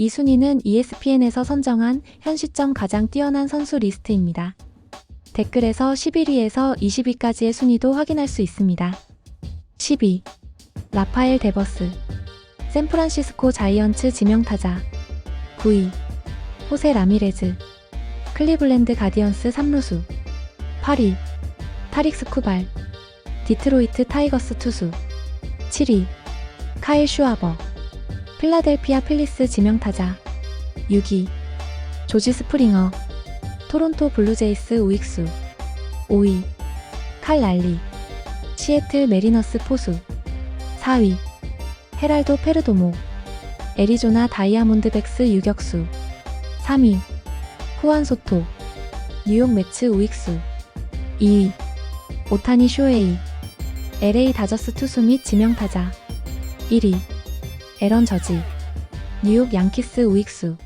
이 순위는 ESPN에서 선정한 현 시점 가장 뛰어난 선수 리스트입니다. 댓글에서 11위에서 20위까지의 순위도 확인할 수 있습니다. 10위. 라파엘 데버스. 샌프란시스코 자이언츠 지명타자. 9위. 호세 라미레즈. 클리블랜드 가디언스 3루수. 8위. 타릭 스쿠발. 디트로이트 타이거스 투수. 7위. 카일 슈아버. 필라델피아 필리스 지명타자. 6위. 조지 스프링어. 토론토 블루제이스 우익수. 5위. 칼 랄리. 시애틀 메리너스 포수. 4위. 헤랄도 페르도모. 애리조나 다이아몬드백스 유격수. 3위. 후안 소토. 뉴욕 매츠 우익수. 2위. 오타니 쇼에이. LA 다저스 투수 및 지명타자. 1위. 에런 저지. 뉴욕 양키스 우익수.